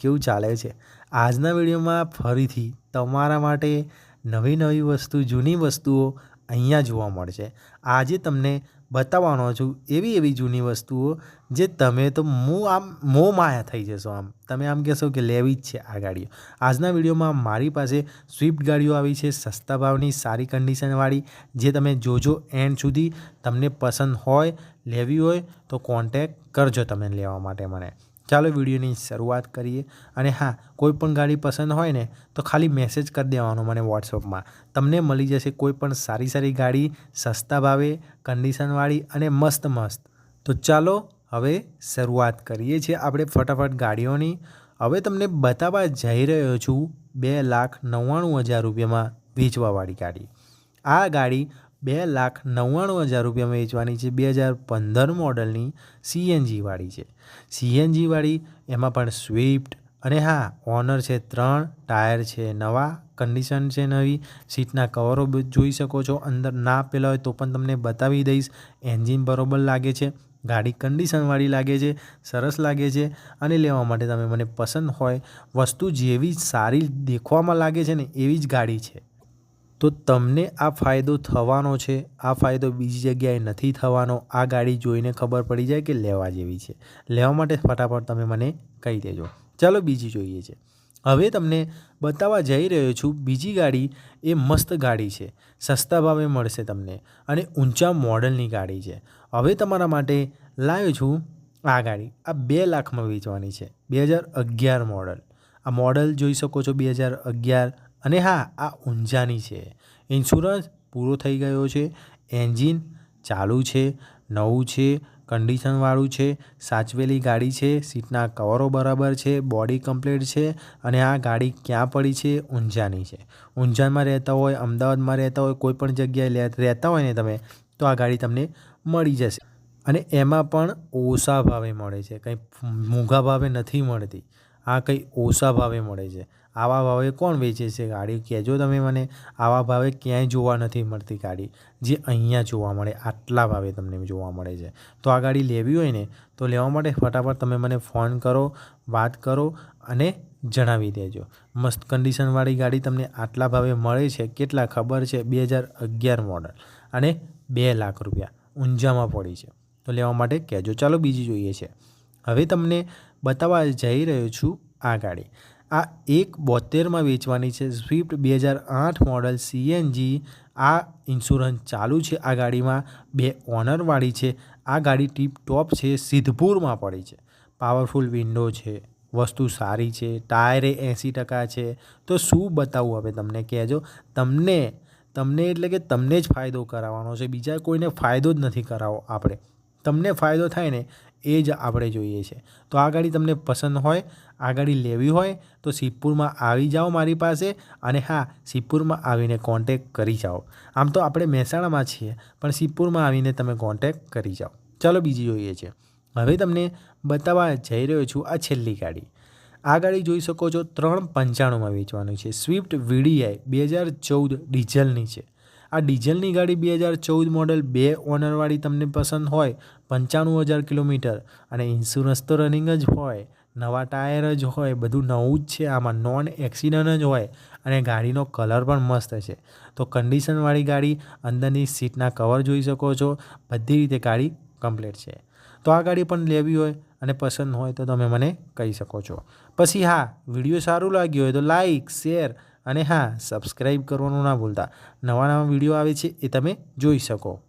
કેવું ચાલે છે? આજના વિડીયોમાં ફરીથી તમારા માટે નવી નવી વસ્તુ, જૂની વસ્તુઓ અહીંયા જોવા મળશે. આજે તમને બતાવવાનો છું એવી એવી જૂની વસ્તુઓ જે તમે તો હું આમ, મોં માયા થઈ જશો આમ. તમે આમ કહેશો કે લેવી જ છે આ ગાડીઓ. આજના વિડીયોમાં મારી પાસે સ્વિફ્ટ ગાડીઓ આવી છે, સસ્તા ભાવની, સારી કન્ડિશનવાળી જે તમે જોજો એન્ડ સુધી. તમને પસંદ હોય, લેવી હોય તો કોન્ટેક કરજો તમે લેવા માટે મને. ચાલો વિડીયોની શરૂઆત કરીએ. અને હા, કોઈ પણ ગાડી પસંદ હોય ને, તો ખાલી મેસેજ કરી દેવાનો મને વોટ્સઅપમાં તમને મળી જશે કોઈ પણ સારી સારી ગાડી, સસ્તા ભાવે કન્ડિશનવાળી અને મસ્ત મસ્ત. તો ચાલો હવે શરૂઆત કરીએ છીએ આપણે ફટાફટ ગાડીઓની. હવે તમને બતાવવા જઈ રહ્યો છું બે લાખ નવ્વાણું હજાર રૂપિયામાં વેચવાવાળી ગાડી. આ ગાડી બે લાખ નવ્વાણું હજાર રૂપિયામાં વેચવાની છે. બે હજાર પંદર મોડલની સીએનજીવાળી છે. સીએનજીવાળી એમાં પણ સ્વિફ્ટ અને હા, ઓનર છે ત્રણ, ટાયર છે નવા, કન્ડિશન છે નવી, સીટના કવરો જોઈ શકો છો. અંદર ના પેલા હોય તો પણ તમને બતાવી દઈશ. એન્જિન બરોબર લાગે છે. ગાડી કન્ડિશનવાળી લાગે છે. સરસ લાગે છે. અને લેવા માટે તમે મને પસંદ હોય વસ્તુ જેવી સારી દેખવામાં લાગે છે ને એવી જ ગાડી છે. તો તમને આ ફાયદો થવાનો છે, આ ફાયદો બીજી જગ્યાએ નથી થવાનો, આ ગાડી જોઈને ખબર પડી જાય કે લેવા જેવી છે. લેવા માટે ફટાફટ તમે મને કહી દેજો. ચાલો બીજી જોઈએ છે. હવે તમને બતાવવા જઈ રહ્યો છું, બીજી ગાડી એ મસ્ત ગાડી છે. સસ્તા ભાવે મળશે તમને અને ઊંચા મોડલની ગાડી છે. હવે તમારા માટે લાવ્યો છું આ ગાડી. આ બે લાખમાં વેચવાની છે. બે હજાર અગિયાર મોડલ. આ મોડલ જોઈ શકો છો, બે હજાર અગિયાર અને હા, આ ઊંઝાની છે. ઇન્સ્યોરન્સ પૂરો થઈ ગયો છે. એન્જિન ચાલુ છે, નવું છે, કન્ડિશનવાળું છે, સાચવેલી ગાડી છે, સીટના કવરો બરાબર છે, બોડી કમ્પ્લીટ છે અને આ ગાડી ક્યાં પડી છે? ઊંઝાની છે. ઊંઝામાં રહેતા હોય, અમદાવાદમાં રહેતા હોય, કોઈ પણ જગ્યાએ રહેતા હોય ને તમે, તો આ ગાડી તમને મળી જશે. અને એમાં પણ ઓછા ભાવે મળે છે. કંઈ મોંઘા ભાવે નથી મળતી. આ કંઈ ઓછા ભાવે મળે છે. આવા ભાવે કોણ વેચે છે ગાડી? કહેજો તમે મને. આવા ભાવે ક્યાંય જોવા નથી મળતી ગાડી. જે અહીંયા જોવા મળે, આટલા ભાવે તમને જોવા મળે છે. તો આ ગાડી લેવી હોય ને, તો લેવા માટે ફટાફટ તમે મને ફોન કરો, વાત કરો અને જણાવી દેજો. મસ્ત કન્ડિશનવાળી ગાડી તમને આટલા ભાવે મળે છે, કેટલા ખબર છે? બે હજાર અગિયાર મોડલ અને બે લાખ રૂપિયા ઊંઝામાં પડી છે. તો લેવા માટે કહેજો. ચાલો બીજી જોઈએ છે. હવે તમને બતાવવા જઈ રહ્યો છું આ ગાડી આ એક બોતેરમાં વેચવાની છે. સ્વિફ્ટ બે હજાર આઠ મોડલ સીએનજી આ ઇન્સ્યોરન્સ ચાલુ છે આ ગાડીમાં બે ઓનરવાળી છે. આ ગાડી ટીપ ટોપ છે, સિદ્ધપુરમાં પડી છે. પાવરફુલ વિન્ડો છે, વસ્તુ સારી છે, ટાયરે એંસી ટકા છે. તો શું બતાવું હવે તમને? કહેજો. તમને તમને એટલે કે તમને જ ફાયદો કરાવવાનો છે. બીજા કોઈને ફાયદો જ નથી કરાવો આપણે. તમને ફાયદો થાય ને એ જ આપણે જોઈએ છે. તો આ ગાડી તમને પસંદ હોય, આ ગાડી લેવી હોય, તો સિદ્ધપુરમાં આવી જાઓ મારી પાસે અને હા, સિદ્ધપુરમાં આવીને કોન્ટેક કરી જાઓ. આમ તો આપણે મહેસાણામાં છીએ, પણ સિદ્ધપુરમાં આવીને તમે કોન્ટેક કરી જાઓ. ચાલો બીજી જોઈએ છે. હવે તમને બતાવવા જઈ રહ્યો છું આ છેલ્લી ગાડી. આ ગાડી જોઈ શકો છો ત્રણ પંચાણુંમાં વેચવાની છે. સ્વિફ્ટ વીડીઆઈ બે હજાર ચૌદ ડીઝલની છે. આ ડીઝલની ગાડી બે હજાર ચૌદ મોડલ બે ઓનરવાળી તમને પસંદ હોય, પંચાણું હજાર કિલોમીટર. અને ઇન્સ્યોરન્સ તો રનિંગ જ હોય, નવા ટાયર જ હોય, બધું નવું જ છે, આમાં નોન એક્સિડન્ટ જ હોય, અને ગાડીનો કલર પણ મસ્ત છે. તો કન્ડિશનવાળી ગાડી અંદરની સીટના કવર જોઈ શકો છો, બધી રીતે ગાડી કમ્પ્લીટ છે. તો આ ગાડી પણ લેવી હોય અને પસંદ હોય તો તમે મને કહી શકો છો. પછી હા, વીડિયો સારું લાગ્યું હોય તો લાઈક શેર અને હા સબસ્ક્રાઈબ કરવાનું ના ભૂલતા. નવા નવા વીડિયો આવે છે એ તમે જોઈ શકો.